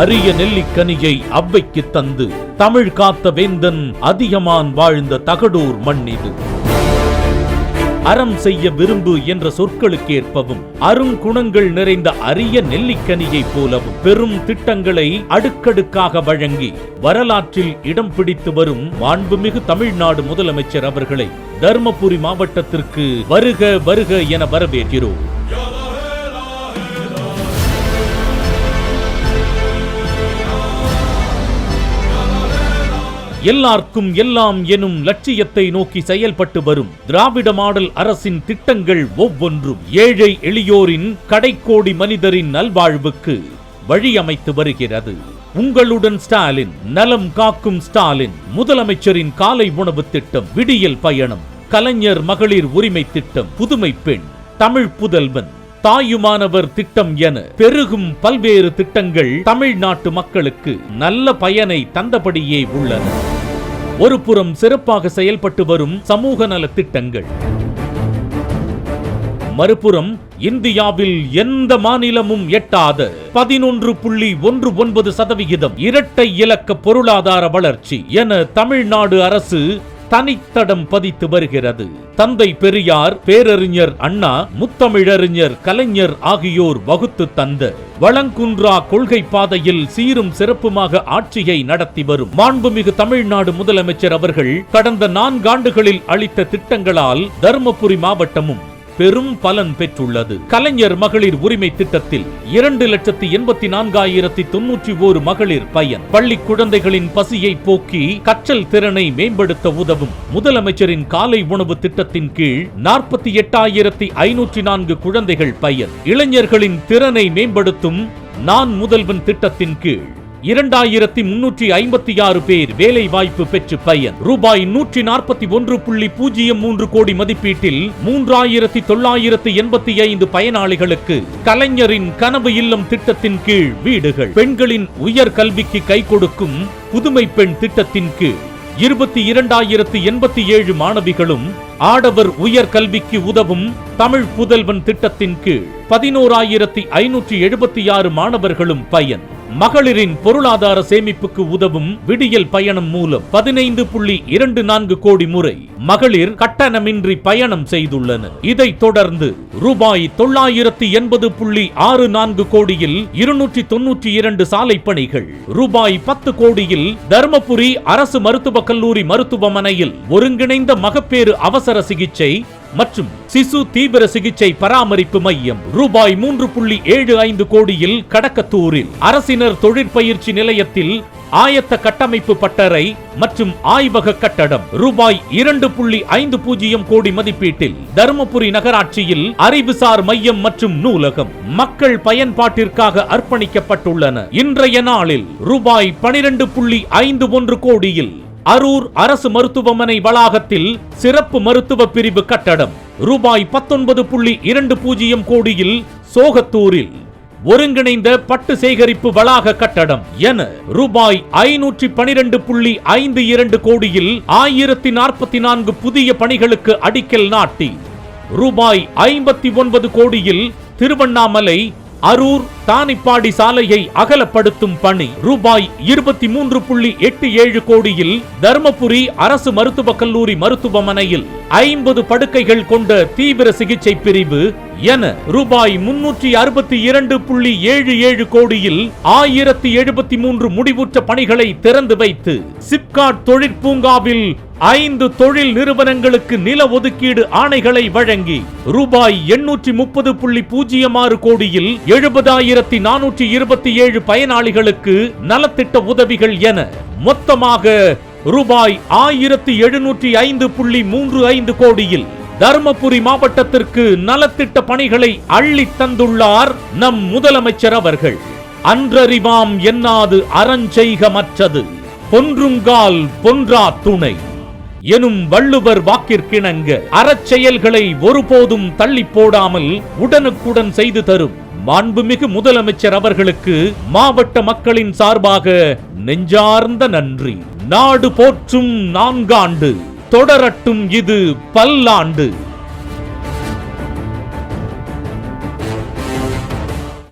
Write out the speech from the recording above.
அரிய நெல்லிக்கனியை அவ்வைக்கு தந்து தமிழ் காத்த வேந்தன் அதிகமான் வாழ்ந்த தகடூர் மண்ணிது. அறம் செய்ய விரும்பு என்ற சொற்களுக்கேற்பவும் அருங்குணங்கள் நிறைந்த அரிய நெல்லிக்கனியை போலவும் பெரும் திட்டங்களை அடுக்கடுக்காக வழங்கி வரலாற்றில் இடம் பிடித்து வரும் மாண்புமிகு தமிழ்நாடு முதலமைச்சர் அவர்களை தர்மபுரி மாவட்டத்திற்கு வருக வருக என வரவேற்கிறோம். எல்லார்க்கும் எல்லாம் எனும் லட்சியத்தை நோக்கி செயல்பட்டு வரும் திராவிட மாடல் அரசின் திட்டங்கள் ஒவ்வொன்றும் ஏழை எளியோரின் கடைக்கோடி மனிதரின் நல்வாழ்வுக்கு வழியமைத்து வருகிறது. உங்களுடன் ஸ்டாலின் நலம் காக்கும் ஸ்டாலின் முதலமைச்சரின் காலை உணவு திட்டம் விடியல் பயணம் கலைஞர் மகளிர் உரிமை திட்டம் புதுமை பெண் தமிழ் புதல்வன் தாயுமானவர் திட்டம் என பெருகும் பல்வேறு திட்டங்கள் தமிழ்நாட்டு மக்களுக்கு நல்ல பயனை தந்தபடியே உள்ளன. ஒரு புறம் சிறப்பாக செயல்பட்டு வரும் சமூக நல திட்டங்கள். மறுபுறம் இந்தியாவில் எந்த மாநிலமும் எட்டாத பதினொன்று புள்ளி ஒன்று ஒன்பது சதவிகிதம் இரட்டை இலக்க பொருளாதார வளர்ச்சி என தமிழ்நாடு அரசு தனித்தடம் பதித்து வருகிறது. தந்தை பெரியார் பேரறிஞர் அண்ணா முத்தமிழறிஞர் கலைஞர் ஆகியோர் வகுத்து தந்த வளங்குன்றா கொள்கை பாதையில் சீரும் சிறப்புமாக ஆட்சியை நடத்தி வரும் மாண்புமிகு தமிழ்நாடு முதலமைச்சர் அவர்கள் கடந்த நான்காண்டுகளில் அளித்த திட்டங்களால் தருமபுரி மாவட்டமும் பெரும் பலன் பெற்றுள்ளது. கலைஞர் மகளிர் உரிமை திட்டத்தில் இரண்டு லட்சத்தி எண்பத்தி நான்காயிரத்தி தொன்னூற்றி ஓரு மகளிர் பயன். பள்ளி குழந்தைகளின் பசியை போக்கி கற்றல் திறனை மேம்படுத்த உதவும் முதலமைச்சரின் காலை உணவு திட்டத்தின் கீழ் நாற்பத்தி எட்டாயிரத்தி ஐநூற்றி நான்கு குழந்தைகள் பயன். இளைஞர்களின் திறனை மேம்படுத்தும் நான் முதல்வன் திட்டத்தின் கீழ். இரண்டாயிரத்தி முன்னூற்றி ஐம்பத்தி ஆறு பேர் வேலை வாய்ப்பு பெற்று பயன். ரூபாய் நூற்றி நாற்பத்தி ஒன்று புள்ளி பூஜ்ஜியம் மூன்று கோடி மதிப்பீட்டில் மூன்றாயிரத்தி தொள்ளாயிரத்தி எண்பத்தி ஐந்து பயனாளிகளுக்கு கலைஞரின் கனவு இல்லம் திட்டத்தின் கீழ் வீடுகள். பெண்களின் உயர் கல்விக்கு கை கொடுக்கும் புதுமை பெண் திட்டத்தின் கீழ் இருபத்தி இரண்டாயிரத்து எண்பத்தி ஏழு மாணவிகளும் ஆடவர் உயர் கல்விக்கு உதவும் தமிழ் புதல்வன் திட்டத்தின் கீழ் பதினோராயிரத்தி ஐநூற்றி எழுபத்தி ஆறு மாணவர்களும் பயன். மகளிரின் பொருளாதார சேமிப்புக்கு உதவும் விடியல் பயணம் மூலம் பதினைந்து புள்ளி இரண்டு நான்கு கோடி முறை மகளிர் கட்டணமின்றி பயணம் செய்துள்ளனர். இதைத் தொடர்ந்து ரூபாய் தொள்ளாயிரத்தி எண்பது புள்ளி ஆறு நான்கு கோடியில் இருநூற்றி தொன்னூற்றி இரண்டு சாலை பணிகள் ரூபாய் பத்து கோடியில் தருமபுரி அரசு மருத்துவக் கல்லூரி மருத்துவமனையில் ஒருங்கிணைந்த மகப்பேறு அவசர சிகிச்சை மற்றும் சிசு தீவிர சிகிச்சை பராமரிப்பு மையம் ரூபாய் மூன்று புள்ளி ஏழு ஐந்து கோடியில் கடக்கத்தூரில். அரசினர் தொழிற்பயிற்சி நிலையத்தில் ஆயத்த கட்டமைப்பு பட்டறை மற்றும் ஆய்வக கட்டடம் ரூபாய் இரண்டு புள்ளி ஐந்து பூஜ்ஜியம் கோடி மதிப்பீட்டில். தருமபுரி நகராட்சியில் அறிவுசார் மையம் மற்றும் நூலகம் மக்கள் பயன்பாட்டிற்காக அர்ப்பணிக்கப்பட்டுள்ளன. இன்றைய நாளில் ரூபாய் பனிரெண்டு புள்ளி ஐந்து ஒன்று கோடியில் அரூர் அரசு மருத்துவமனை வளாகத்தில் சிறப்பு மருத்துவ பிரிவு கட்டடம். ரூபாய் பத்தொன்பது புள்ளி இரண்டு பூஜ்ஜியம் கோடியில் சோகத்தூரில். ஒருங்கிணைந்த பட்டு சேகரிப்பு வளாக கட்டடம் என ரூபாய் ஐநூற்றி பனிரெண்டு புள்ளி ஐந்து இரண்டு கோடியில் ஆயிரத்தி நாற்பத்தி நான்கு புதிய பணிகளுக்கு அடிக்கல் நாட்டி. ரூபாய் ஐம்பத்தி ஒன்பது கோடியில் திருவண்ணாமலை அரூர் தானிப்பாடி சாலையை அகலப்படுத்தும் பணி ரூபாய் இருபத்தி மூன்று புள்ளி எட்டு ஏழு கோடியில் தர்மபுரி அரசு மருத்துவக் கல்லூரி மருத்துவமனையில் ஐம்பது படுக்கைகள் கொண்ட தீவிர சிகிச்சை பிரிவு என ரூபாய் முன்னூற்றி அறுபத்தி இரண்டு புள்ளி ஏழு ஏழு கோடியில் ஆயிரத்தி எழுபத்தி மூன்று முடிவுற்ற பணிகளை திறந்து வைத்து சிப்காட் தொழிற்பூங்காவில் ஐந்து தொழில் நிறுவனங்களுக்கு நில ஒதுக்கீடு ஆணைகளை வழங்கி ரூபாய் எண்ணூற்றி முப்பது புள்ளி பூஜ்ஜியம் ஆறு கோடியில் எழுபதாயிரத்தி நானூற்றி இருபத்தி ஏழு பயனாளிகளுக்கு நலத்திட்ட உதவிகள் என மொத்தமாக ரூபாய் ஆயிரத்தி எழுநூற்றி ஐந்து புள்ளி மூன்று ஐந்து கோடியில் தருமபுரி மாவட்டத்திற்கு நலத்திட்ட பணிகளை அள்ளி தந்துள்ளார் நம் முதலமைச்சர் அவர்கள். அன்றறிவாம் என்னாது அறஞ்செய்க மற்றது பொன்றுங்கால் பொன்றா துணை. எனும் வள்ளுவர் வாக்கிற்கிணங்க அறச்செயல்களை ஒருபோதும் தள்ளி போடாமல் உடனுக்குடன் செய்து தரும் மாண்புமிகு முதலமைச்சர் அவர்களுக்கு மாவட்ட மக்களின் சார்பாக நெஞ்சார்ந்த நன்றி. நாடு போற்றும் நான்காண்டு. தொடரட்டும் இது பல்லாண்டு.